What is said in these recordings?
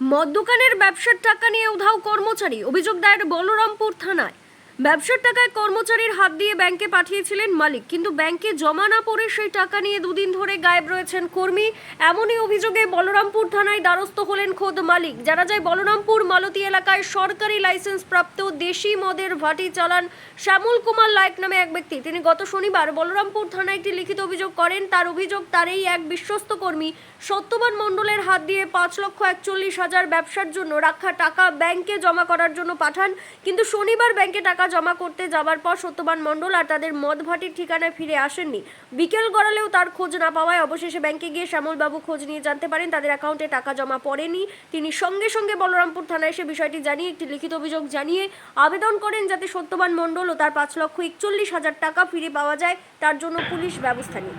মদ দোকানের ব্যবসার টাকা নিয়ে উধাও কর্মচারী অভিযোগ দায়ের বলরামপুর থানায়। ব্যবসার টাকায় কর্মচারীর হাত দিয়ে ব্যাংকে পাঠিয়েছিলেন মালিক, কিন্তু ব্যাংকে জমা না পড়ে সেই টাকা নিয়ে দুদিন ধরে গায়েব রয়েছেন কর্মী। এমনই অভিযোগে বলরামপুর থানায় দ্বারস্থ হলেন খোদ মালিক। জানা যায়, বলরামপুর মালতী এলাকায় সরকারি লাইসেন্স প্রাপ্ত দেশি মদের ভাটি চালান শ্যামল কুমার লায়ক নামে এক ব্যক্তি। তিনি গত শনিবার বলরামপুর থানায় একটি লিখিত অভিযোগ করেন, তার অভিযোগ তার এই এক বিশ্বস্ত কর্মী সত্যবান মণ্ডলের হাত দিয়ে পাঁচ লক্ষ একচল্লিশ হাজার ব্যবসার জন্য রাখা টাকা ব্যাংকে জমা করার জন্য পাঠান, কিন্তু শনিবার ব্যাংকে টাকা জমা করতে যাবার পর সত্যবান মণ্ডল আর তাদের মদ ভাটির ঠিকানায় ফিরে আসেননি। বিকেল গড়ালেও তার খোঁজ না পাওয়ায় অবশেষে ব্যাংকে গিয়ে শ্যামলবাবু খোঁজ নিয়ে জানতে পারেন তাদের অ্যাকাউন্টে টাকা জমা পড়েনি। তিনি সঙ্গে সঙ্গে বলরামপুর থানায় এসে বিষয়টি জানিয়ে একটি লিখিত অভিযোগ জানিয়ে আবেদন করেন যাতে সত্যবান মণ্ডল ও তার পাঁচ লক্ষ একচল্লিশ হাজার টাকা ফিরে পাওয়া যায়। তার জন্য পুলিশ ব্যবস্থা নিক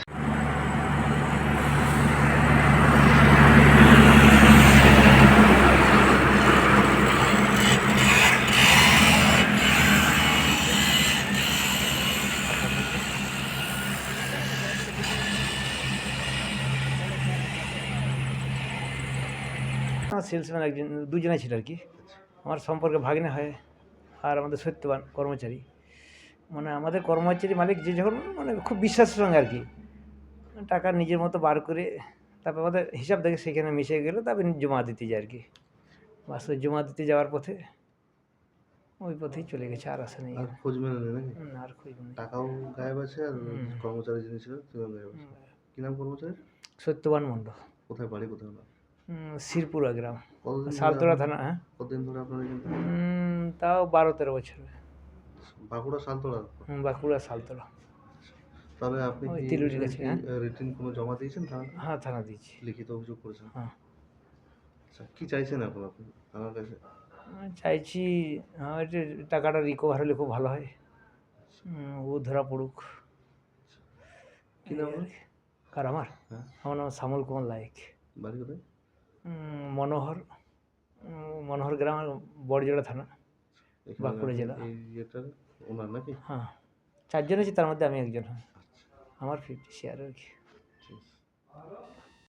আমার সেলসম্যান একজন দুজনে ছিল আর কি। আমার সম্পর্কে ভাগ্নে হয় আর আমাদের সত্যবান কর্মচারী। মানে আমাদের কর্মচারী মালিক যে যখন মানে খুব বিশ্বাসের সঙ্গে আর কি। টাকা নিজের মতো বার করে তারপর আমাদের হিসাব দেখে সেখানে মিশে গেলে তারপর জমা দিতে যায় আর কি। বাস জমা দিতে যাওয়ার পথে ওই পথেই চলে গেছে আর আসে নেই। আর খোঁজ মেলে নাকি? আর খোঁজ নেই টাকাও গায়েব আছে আর কর্মচারী যিনি ছিল তিনিও গায়েব আছে। কি নাম কর্মচারী সত্যবান মণ্ডল। কোথায় বাড়ি কোথায় শিরপুরা গ্রাম। সালতোড়া থানা হ্যাঁ। কতদিন ধরে আপনার তাও বারো তেরো বছর। বাঁকুড়া সালতোড়া? হুম, বাঁকুড়া সালতোড়া। তবে আপনি তিলুরি কাছে, হ্যাঁ। রিটিন কোনো জমা দিয়েছেন থানা হ্যাঁ থানা দিয়েছি। লিখিত অভিযোগ করেছেন? হ্যাঁ। আচ্ছা কি চাইছেন এখন আপনি আমার কাছে? চাইছি আমার যে টাকাটা রিকভার হলে খুব ভালো হয়। ও ধরা পড়ুক। কি নাম? কার আমার? হ্যাঁ। আমার নাম শ্যামল কুমার লাইক বাড়ি কোথায়? মনোহর মনোহর গ্রাম বড়জোড়া থানা বাঁকুড়া জেলা। ওনার নাকি? হ্যাঁ চারজন আছে তার মধ্যে আমি একজন। হ্যাঁ আমার ফিফটি শেয়ার আর কি।